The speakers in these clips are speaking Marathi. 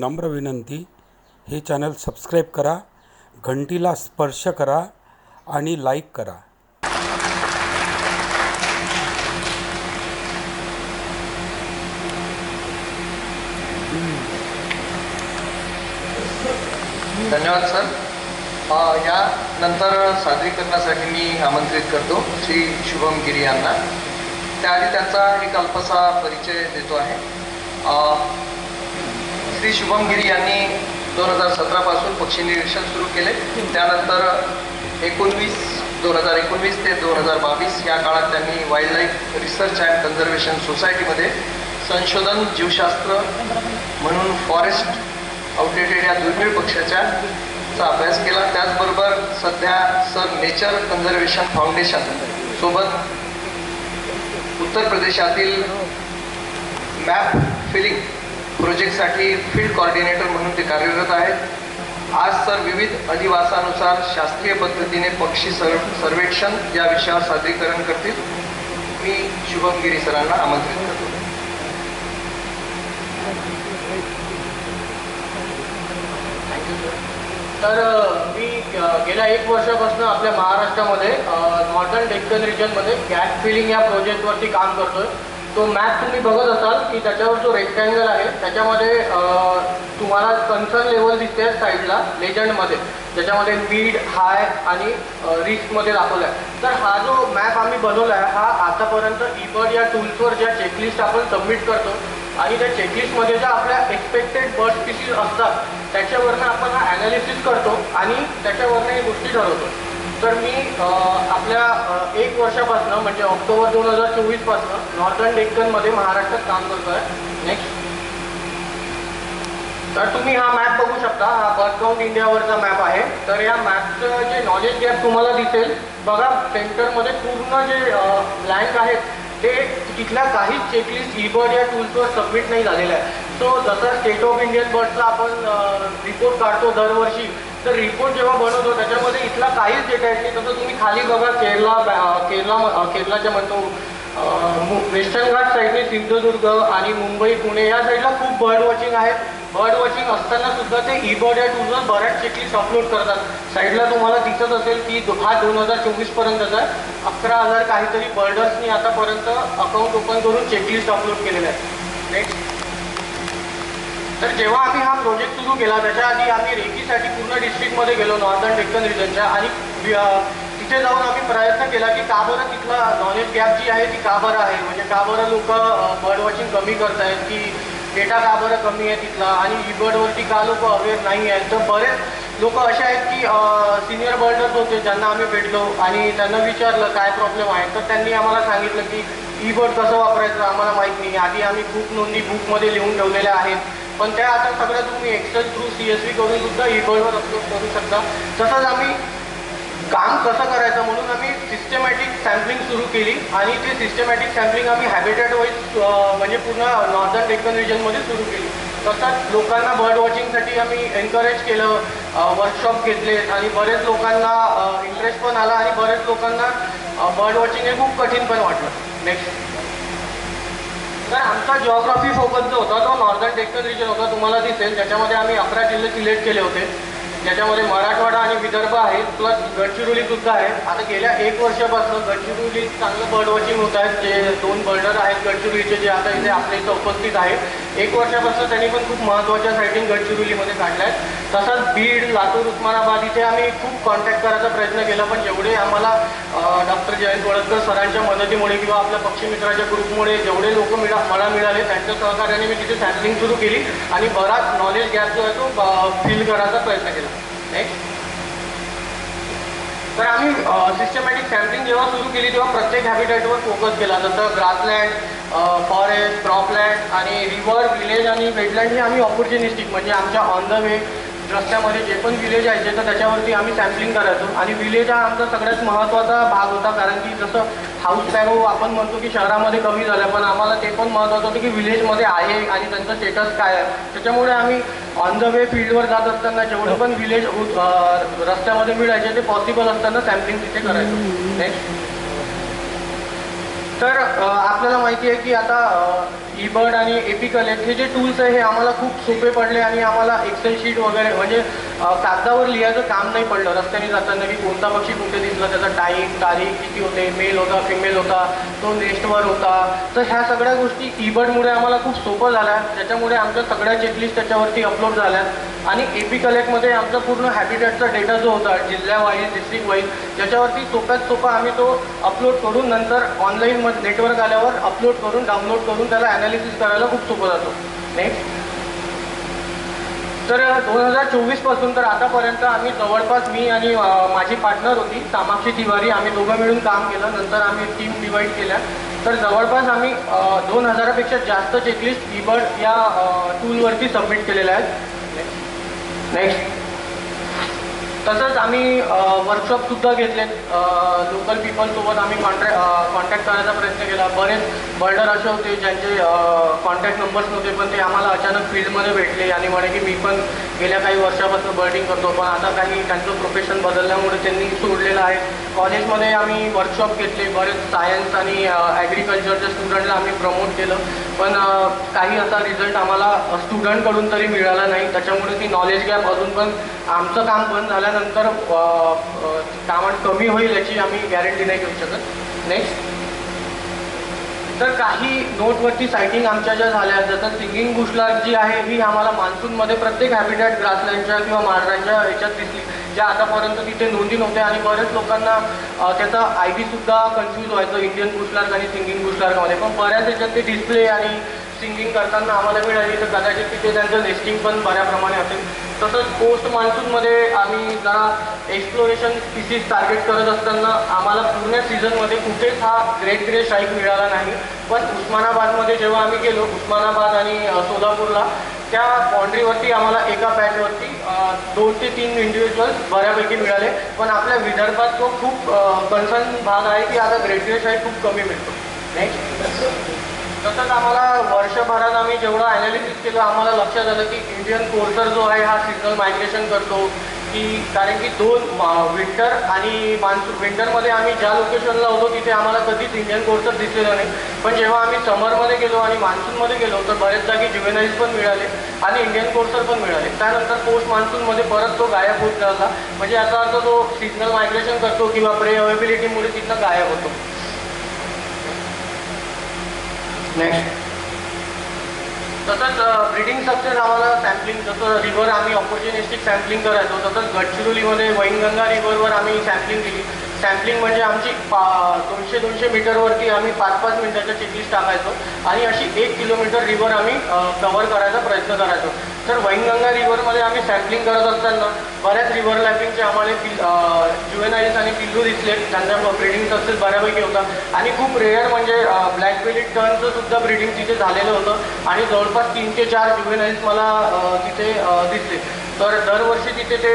नम्र विनंती हे चॅनल सबस्क्राईब करा घंटीला स्पर्श करा आणि लाईक करा. धन्यवाद सर. या यानंतर सादरीकरणासाठी मी आमंत्रित करतो श्री शुभम गिरी यांना. त्याआधी त्यांचा एक अल्पसा परिचय देतो आहे. श्री शुभम गिरी यांनी दोन हजार सतरापासून पक्षी निरीक्षण सुरू केले. त्यानंतर एकोणवीस दोन हजार एकोणवीस ते दोन हजार बावीस या काळात त्यांनी wild life research and conservation सोसायटीमध्ये संशोधन जीवशास्त्र म्हणून फॉरेस्ट आउटडेटेड या दुर्मिळ पक्षाच्या चा अभ्यास केला. त्याचबरोबर सध्या सर नेचर कन्झर्वेशन फाउंडेशन सोबत उत्तर प्रदेशातील मॅप फिलिंग प्रोजेक्टसाठी फील्ड कॉर्डिनेटर म्हणून ते कार्यरत आहेत. आज सर विविध अधिवासानुसार शास्त्रीय पद्धतीने पक्षी सर्व सर्वेक्षण या विषयावर सादरीकरण करतील. मी शुभम गिरी सरांना आमंत्रित करतो. तर मी गेल्या एक वर्षापासून आपल्या महाराष्ट्रामध्ये नॉर्दर्न डेक्कन रिजनमध्ये गॅस फिलिंग या प्रोजेक्टवरती काम करतोय. तो मॅप तुम्ही बघत असाल की त्याच्यावर जो रेक्टँगल आहे त्याच्यामध्ये तुम्हाला कन्सर्न लेवल दिसते साईडला लेजंडमध्ये ज्याच्यामध्ये मीड हाय आणि रिस्कमध्ये दाखवला आहे. तर हा जो मॅप आम्ही बनवला आहे हा आतापर्यंत ईबर्ड या टूल्सवर ज्या चेकलिस्ट आपण सबमिट करतो आणि त्या चेकलिस्टमध्ये ज्या आपल्या एक्सपेक्टेड बर्ड स्पीसीज असतात त्याच्यावरनं आपण हा ॲनालिसिस करतो आणि त्याच्यावरनं ही गोष्टी ठरवतो. तर मी आपल्या एक वर्षापासून म्हणजे ऑक्टोबर दोन हजार चोवीसपासून नॉर्दर्न डेक्कनमध्ये महाराष्ट्रात काम करतो आहे नेक्स्ट तर तुम्ही हा मॅप बघू शकता. हा बर्थ काउंट इंडियावरचा मॅप आहे. तर या मॅपचं जे नॉलेज गॅप तुम्हाला दिसेल बघा सेंटरमध्ये पूर्ण जे ब्लँक आहेत ते तिथल्या काहीच चेकलिस्ट ईबर्ड या टूल्सवर सबमिट नाही झालेलं आहे सो जसं स्टेट ऑफ इंडियन बर्डचा आपण रिपोर्ट काढतो दरवर्षी तर रिपोर्ट जेव्हा बनवतो त्याच्यामध्ये इथला काहीच डेटा येत नाही. तसं तुम्ही खाली बघा केरला केरला केरलाच्या म्हणतो वेस्टर्न घाट साईडने सिंधुदुर्ग आणि मुंबई पुणे या साईडला खूप बर्ड वॉचिंग आहे. बर्ड वॉचिंग असताना सुद्धा ते ई बर्ड या टूरवर बऱ्याच चेकलिस्ट अपलोड करतात. साईडला तुम्हाला दिसत असेल की दो- हा दोन हजार चोवीसपर्यंतचा अकरा हजार काहीतरी बर्डर्सनी आतापर्यंत अकाउंट ओपन करून चेकलिस्ट अपलोड केलेले आहे. नेक्स्ट तर जेव्हा आम्ही हा प्रोजेक्ट सुरू केला त्याच्या आधी आम्ही रेकीसाठी पूर्ण डिस्ट्रिक्टमध्ये गेलो नॉर्दर्न डेक्कन रिजनच्या आणि तिथे जाऊन आम्ही प्रयत्न केला की का बरं तिथला नॉलेज गॅप जी आहे ती का बरं आहे? म्हणजे का बरं लोक बर्ड वॉचिंग कमी करतायत? की डेटा का बरं कमी आहे तिथला? आणि ई बर्डवरती का लोक अवेअर नाही आहेत? तर बरेच लोक असे आहेत की सिनियर बर्डर्स होते ज्यांना आम्ही भेटलो आणि त्यांना विचारलं काय प्रॉब्लेम आहे? तर त्यांनी आम्हाला सांगितलं की ई बर्ड कसं वापरायचं आम्हाला माहीत नाही. आधी आम्ही बुक नोंदी बुकमध्ये लिहून ठेवलेल्या आहेत. पण त्या आता सगळ्या तुम्ही Excel through C S V करून सुद्धा ई बर्डवर अपलोड करू शकता. तसंच आम्ही काम कसं करायचं म्हणून आम्ही सिस्टमॅटिक सॅम्पलिंग सुरू केली आणि ते सिस्टमॅटिक सॅम्पलिंग आम्ही हॅबिटेट वाईज म्हणजे पूर्ण नॉर्दर्न डेक्कन रिजनमध्ये सुरू केली. तसंच लोकांना बर्ड वॉचिंगसाठी आम्ही एनकरेज केलं वर्कशॉप घेतले आणि बरेच लोकांना इंटरेस्ट पण आला आणि बरेच लोकांना बर्ड वॉचिंग हे खूप कठीण पण वाटलं. नेक्स्ट तर आमचा जॉग्राफी फोकस जो होता तो नॉर्दर्न डेक्कन रिजन होता तुम्हाला दिसेल. त्याच्यामध्ये आम्ही अकरा जिल्हे सिलेक्ट केले होते. ज्याच्यामध्ये मराठवाडा आणि विदर्भ आहे प्लस गडचिरोली सुद्धा आहे आता गेल्या एक वर्षापासून गडचिरोली चांगलं बर्ड वॉचिंग होत आहेत. जे दोन बर्डर आहेत गडचिरोलीचे जे आता इथे आपल्या इथं उपस्थित आहेत. एक वर्षापासून त्यांनी पण खूप महत्त्वाच्या साईटिंग गडचिरोलीमध्ये काढल्या आहेत. तसंच बीड लातूर उस्मानाबाद इथे आम्ही खूप कॉन्टॅक्ट करायचा प्रयत्न केला पण जेवढे आम्हाला डॉक्टर जयंत वडतकर सरांच्या मदतीमुळे किंवा आपल्या पक्षीमित्राच्या ग्रुपमुळे जेवढे लोक मिळा मला मिळाले त्यांच्या सहकार्याने मी तिथे सॅम्पलिंग सुरू केली आणि बराच नॉलेज गॅप जो आहे तो फील करायचा प्रयत्न केला. राईट तर आम्ही सिस्टमॅटिक सॅम्पलिंग जेव्हा सुरू केली तेव्हा प्रत्येक हॅबिटेटवर फोकस केला. जसं ग्रासलँड फॉरेस्ट क्रॉपलँड आणि रिव्हर विलेज आणि वेटलँड हे आम्ही ऑपॉर्च्युनिस्टिक म्हणजे आमच्या ऑन द वे रस्त्यामध्ये जे पण विलेज यायचे तर त्याच्यावरती आम्ही सॅम्पलिंग करायचो. आणि विलेज हा आमचा सगळ्यात महत्त्वाचा भाग होता कारण की जसं हाऊस पॅरो आपण म्हणतो की शहरामध्ये कमी झालं पण आम्हाला ते पण महत्त्वाचं होतं की विलेजमध्ये आहे आणि त्यांचं स्टेटस काय आहे. त्याच्यामुळे आम्ही ऑन द वे फील्डवर जात असताना जेवढे पण विलेज हो, रस्त्यामध्ये मिळायचे ते पॉसिबल असताना सॅम्पलिंग तिथे करायचो. नेक्स्ट तर आपल्याला माहिती आहे की आता ईबर्ड आणि एपिकल कलेक्ट हे जे टूल्स आहे हे आम्हाला खूप सोपे पडले आणि आम्हाला एक्सेल शीट वगैरे म्हणजे कागदावर लिहायचं काम नाही पडलं. रस्त्याने जाताना की कोणता पक्षी कुठे दिसला त्याचा टाईम तारीख किती होते मेल होता फिमेल होता तो नेस्टवर होता. तर ह्या सगळ्या गोष्टी कीबर्डमुळे आम्हाला खूप सोपं झाल्या. त्याच्यामुळे आमच्या सगळ्या चेकलिस्ट त्याच्यावरती अपलोड झाल्या. आणि ए पी कलेक्टमध्ये आमचा पूर्ण हॅबिटॅटचा डेटा जो होता जिल्ह्यावाईज डिस्ट्रिक्ट वाईज त्याच्यावरती सोप्यात सोपा आम्ही तो अपलोड करून नंतर ऑनलाईन नेटवर्क आल्यावर अपलोड करून डाउनलोड करून त्याला ॲनालिसिस करायला खूप सोपं जातो. नेक्स्ट तर दोन हजार चोवीसपासून तर आतापर्यंत आम्ही जवळपास मी आणि माझी पार्टनर होती कामाक्षी तिवारी. आम्ही दोघं मिळून काम केलं. नंतर आम्ही टीम डिवाईड केल्या. तर जवळपास आम्ही दोन हजारापेक्षा जास्त चेकलिस्ट ईबर्ड या टूलवरती सबमिट केलेल्या आहेत. नेक्स्ट तसंच आम्ही वर्कशॉपसुद्धा घेतलेत. लोकल पीपलसोबत आम्ही कॉन्ट्रॅ कॉन्टॅक्ट करायचा प्रयत्न केला. बरेच बर्डर असे होते ज्यांचे कॉन्टॅक्ट नंबर्स नव्हते पण ते आम्हाला अचानक फील्डमध्ये भेटले. आणि म्हणे की मी पण गेल्या काही वर्षापासून बर्डिंग करतो पण आता काही त्यांचं प्रोफेशन बदलल्यामुळे त्यांनी सोडलेलं आहे. कॉलेजमध्ये आम्ही वर्कशॉप घेतले बरेच सायन्स आणि ॲग्रिकल्चरच्या स्टुडंटला आम्ही प्रमोट केलं. पण काही असा रिझल्ट आम्हाला स्टुडंटकडून तरी मिळाला नाही. त्याच्यामुळे ती नॉलेज गॅप अजून पण आमचं काम बंद झाल्यानंतर अ, कमी होईल याची आम्ही गॅरंटी नाही घेऊ शकत. नेक्स्ट तर काही नोटवरती सायटिंग आमच्या ज्या झाल्या जसं सिंगिंग बुशला जी आहे ही आम्हाला मान्सूनमध्ये प्रत्येक हॅबिटॅट ग्रासलँडच्या किंवा मार्जांच्या ह्याच्यात दिसली. ज्या आतापर्यंत तिथे नोंदी नव्हत्या आणि बऱ्याच लोकांना त्याचा आय डीसुद्धा कन्फ्यूज व्हायचं इंडियन बुशलार्क आणि सिंगिंग बुशलार्कमध्ये पण बऱ्याच ह्याच्यात ते डिस्प्ले आणि सिंगिंग करताना आम्हाला मिळाली तर कदाचित तिथे त्यांचं लिस्टिंग पण बऱ्याप्रमाणे असेल. तसंच पोस्ट मान्सूनमध्ये आम्ही जरा एक्सप्लोरेशन स्पीसीज टार्गेट करत असताना आम्हाला पूर्ण सीझनमध्ये कुठेच हा ग्रेट ग्रे स्ट्राईक मिळाला नाही. पण उस्मानाबादमध्ये जेव्हा आम्ही गेलो उस्मानाबाद आणि सोलापूरला त्या बाउंड्रीवरती आम्हाला एका पॅचवरती दोन ते तीन इंडिव्हिज्युअल्स बऱ्यापैकी मिळाले. पण आपल्या विदर्भात तो खूप कन्सर्न भाग आहे की आता ग्रेट ग्रे स्ट्राईक खूप कमी मिळतो. नेक्स्ट तसंच आम्हाला वर्षभरात आम्ही जेवढं ॲनालिसिस केलं आम्हाला लक्षात आलं की इंडियन कोर्सर जो आहे हा सिजनल मायग्रेशन करतो. की कारण की दोन विंटर आणि मान्सून विंटरमध्ये आम्ही ज्या लोकेशनला होतो तिथे आम्हाला कधीच इंडियन कोर्सर दिसलेलं नाही. पण जेव्हा आम्ही समरमध्ये गेलो आणि मान्सूनमध्ये गेलो तर बऱ्याच जागी ज्युवेनाईज पण मिळाले आणि इंडियन कोर्सर पण मिळाले. त्यानंतर पोस्ट मान्सूनमध्ये परत तो गायब होत राहिला म्हणजे याचा अर्थ तो सिजनल मायग्रेशन करतो किंवा प्रे अवेबिलिटीमुळे तिथनं गायब होतो. नेक्स्ट तसंच ब्रिडिंग सक्सेस आम्हाला सॅम्पलिंग जसं रिव्हर आम्ही ऑपॉर्च्युनिस्टिक सॅम्पलिंग करायचो तसंच गडचिरोलीमध्ये वैनगंगा रिव्हरवर आम्ही सॅम्पलिंग केली. सॅम्पलिंग म्हणजे आमची पा दोनशे दोनशे मीटरवरती आम्ही पाच पाच मिनटाच्या चेकलिस्ट टाकायचो आणि अशी एक किलोमीटर रिव्हर आम्ही कव्हर करायचा प्रयत्न करायचो. तर वैनगंगा रिव्हरमध्ये आम्ही सॅम्पलिंग करत असताना बऱ्याच रिव्हर लॅपिंगचे आम्हाला पिल ज्युएनाईल्स आणि पिल्लू दिसले. त्यांचा ब्रिडिंग सक्सेस बऱ्यापैकी होता. आणि खूप रेअर म्हणजे ब्लॅक बेली टर्नचं सुद्धा ब्रिडिंग तिथे झालेलं होतं. आणि जवळपास तीन ते चार ज्युएनाईल्स मला तिथे दिसले. तर दरवर्षी तिथे ते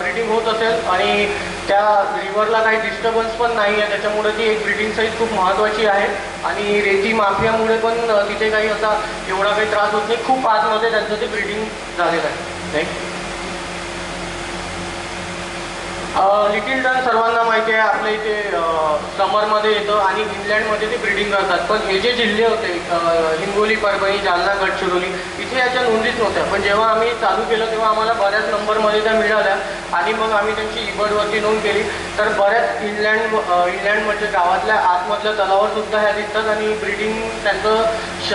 ब्रिडिंग होत असेल. आणि त्या रिव्हरला काही डिस्टर्बन्स पण नाही आहे त्याच्यामुळे ती एक ब्रिडिंग साईज खूप महत्त्वाची आहे. आणि रेती माफियामुळे पण तिथे काही असा एवढा काही त्रास होत नाही. खूप आतमध्ये त्यांचं ते ब्रिडिंग झालेलं आहे. Next. लिटिल डन सर्वांना माहिती आहे. आपल्या इथे समरमध्ये येतं आणि इंग्लंडमध्ये ते ब्रिडिंग करतात. पण हे जे जिल्हे होते हिंगोली परभणी जालना गडचिरोली इथे याच्या नोंदीच नव्हत्या. पण जेव्हा आम्ही चालू केलं तेव्हा आम्हाला बऱ्याच नंबरमध्ये त्या मिळाल्या. आणि मग आम्ही त्यांची इबडवरती नोंद केली. तर बऱ्याच इनलँड इनलँड म्हणजे गावातल्या आतमधल्या तलावर सुद्धा ह्या दिसतात आणि ब्रिडिंग त्यांचं श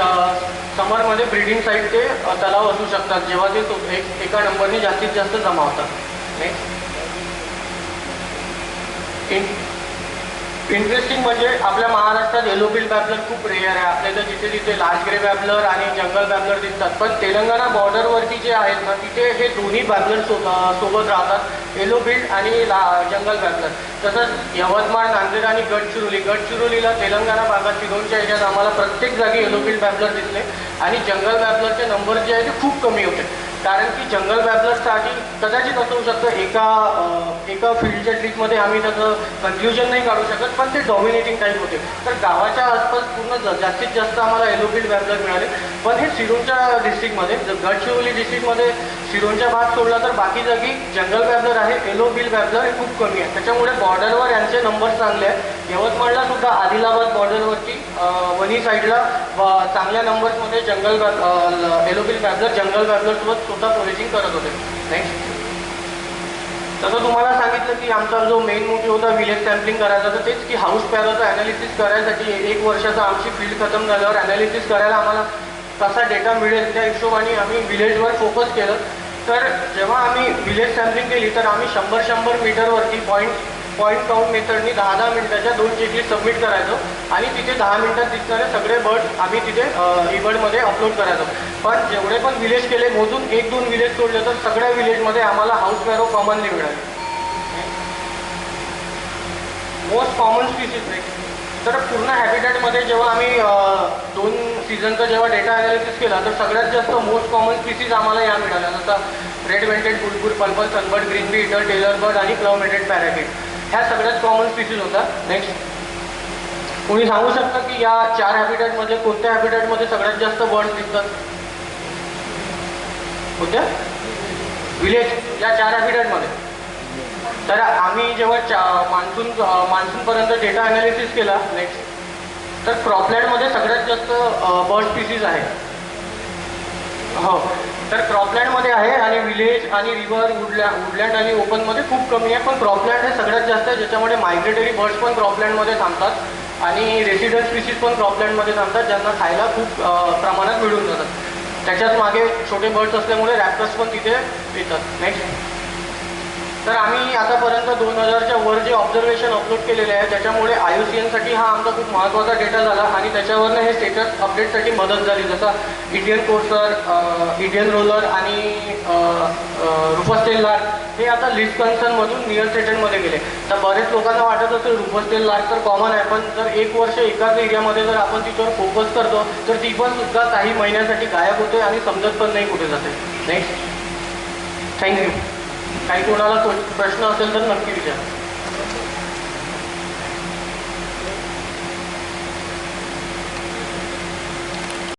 समरमध्ये ब्रिडिंग साईड ते तलाव असू शकतात. जेव्हा ते एक एका नंबरने जास्तीत जास्त जमा होतात. नेक्स्ट इंटरेस्टिंग म्हणजे आपल्या महाराष्ट्रात येलो बॅबलर खूप रेअर आहे. आपल्या इथं जिथे तिथे लार्ज ग्रे बॅबलर आणि जंगल बॅबलर दिसतात. पण तेलंगणा बॉर्डरवरती जे आहेत ना तिथे हे दोन्ही बॅबलर सोबत सोबत राहतात. येलो आणि ला जंगल बॅबलर तसंच यवतमाळ नांदेड आणि गडचिरोली. गडचिरोलीला तेलंगणा भागात तिघोनच्या ह्याच्यात आम्हाला प्रत्येक जागी येलो बिल्ड बॅबलर दिसले. आणि जंगल बॅबलरचे नंबर जे आहे ते खूप कमी होते. कारण की जंगल बॅबलरसाठी कदाचित असं होऊ शकतं. एका एका फील्डच्या ट्रीपमध्ये आम्ही त्याचं कन्क्ल्युजन नाही काढू शकत पण ते डॉमिनेटिंग टाईप होते. तर गावाच्या आसपास पूर्ण ज- जास्तीत जास्त आम्हाला एलोफिल्ड बॅबलर मिळाले. पण हे सिरोंच्या डिस्ट्रिक्टमध्ये जर गडचिरोली डिस्ट्रिक्टमध्ये सिरोंच्या भाग सोडला तर बाकी जागी जंगल बॅबलर आहे एलो बॅबलर हे खूप कमी आहे. त्याच्यामुळे बॉर्डरवर यांचे नंबर चांगले आहेत. यवतमाळला सुद्धा आदिलाबाद बॉर्डरवरती वनी साईडला चांगल्या नंबर्समध्ये जंगल एलोबिल बॅबलर जंगल बॅबलरसोबत सुद्धा प्रोसेसिंग करत होते नेक्स्ट तसं तुम्हाला सांगितलं की आमचा जो मेन मोठी होता विलेज सॅम्पलिंग करायचा तर तेच की हाऊस पॅरोचं ॲनालिसिस करायसाठी एक वर्षाचं आमची फील्ड खतम झाल्यावर ॲनालिसिस करायला आम्हाला कसा डेटा मिळेल त्या हिशोबाने आम्ही विलेजवर फोकस केलं. तर जेव्हा आम्ही विलेज सॅम्पलिंग केली तर आम्ही शंभर शंभर मीटरवरती पॉईंट पॉईंट काउंट मेथडनी दहा दहा मिनिटाच्या दोन चेकलिस्ट सबमिट करायचो. आणि तिथे दहा मिनिटात दिसणारे सगळे बर्ड आम्ही तिथे ईबर्डमध्ये अपलोड करायचो. पण जेवढे पण विलेज केले मोजून एक दोन विलेज सोडले तर सगळ्या विलेजमध्ये आम्हाला हाऊस मॅरो कॉमनली मिळाले. मोस्ट कॉमन स्पीसीज तर पूर्ण हॅबिटॅटमध्ये जेव्हा आम्ही दोन सीझनचा जेव्हा डेटा अनालिसिस केला तर सगळ्यात जास्त मोस्ट कॉमन स्पीसीज आम्हाला या मिळाल्या. जसं red vented bulbul purple sunbird green bee eater tailor bird आणि क्लवमेटेड पॅराकिट ह्या सगळ्यात कॉमन स्पीसीज होतात नेक्स्ट कोणी सांगू शकता की या चार हॅबिटॅटमध्ये कोणत्या हॅबिटॅटमध्ये सगळ्यात जास्त बर्ड्स दिसतात कोणत्या विलेज या चार हॅबिटॅटमध्ये तर आम्ही जेव्हा चा मान्सून मान्सूनपर्यंत डेटा अनालिसिस केला नेक्स्ट तर क्रॉपलँडमध्ये सगळ्यात जास्त बर्ड स्पीसीज आहे हो. तर क्रॉपलँडमध्ये आहे आणि विलेज आणि रिव्हर वुडलँड वुडलँड आणि ओपनमध्ये खूप कमी आहे. पण क्रॉपलँड हे सगळ्यात जास्त आहे ज्याच्यामुळे मायग्रेटरी बर्ड्स पण क्रॉपलँडमध्ये थांबतात आणि रेसिडन्स स्पीसीज पण क्रॉपलँडमध्ये थांबतात ज्यांना खायला खूप प्रमाणात मिळून जातात. त्याच्याच मागे छोटे बर्ड्स असल्यामुळे रॅप्टर्स पण तिथे येतात. नेक्स्ट तर आम्ही आतापर्यंत दोन हजारच्या वर जे ऑब्झर्वेशन अपलोड केलेले आहे त्याच्यामुळे आय यू सी एनसाठी हा आमचा खूप महत्त्वाचा डेटा झाला आणि त्याच्यावरनं हे स्टेटस अपडेटसाठी मदत झाली. जसं इंडियन कोर्सर इंडियन रोलर आणि रुपस्टेल लार्क हे आता लिस्ट कन्सर्नमधून नियर सेटनमध्ये गेले. तर बरेच लोकांना वाटत असेल रुपस्टेल लार्क तर कॉमन आहे पण जर एक वर्ष एकाच एरियामध्ये जर आपण तिच्यावर फोकस करतो तर ती पण सुद्धा काही महिन्यासाठी गायब होते आणि समजत पण नाही कुठे जाते. नेक्स्ट थँक्यू काही कोणाला प्रश्न असेल तर नक्की विचारा.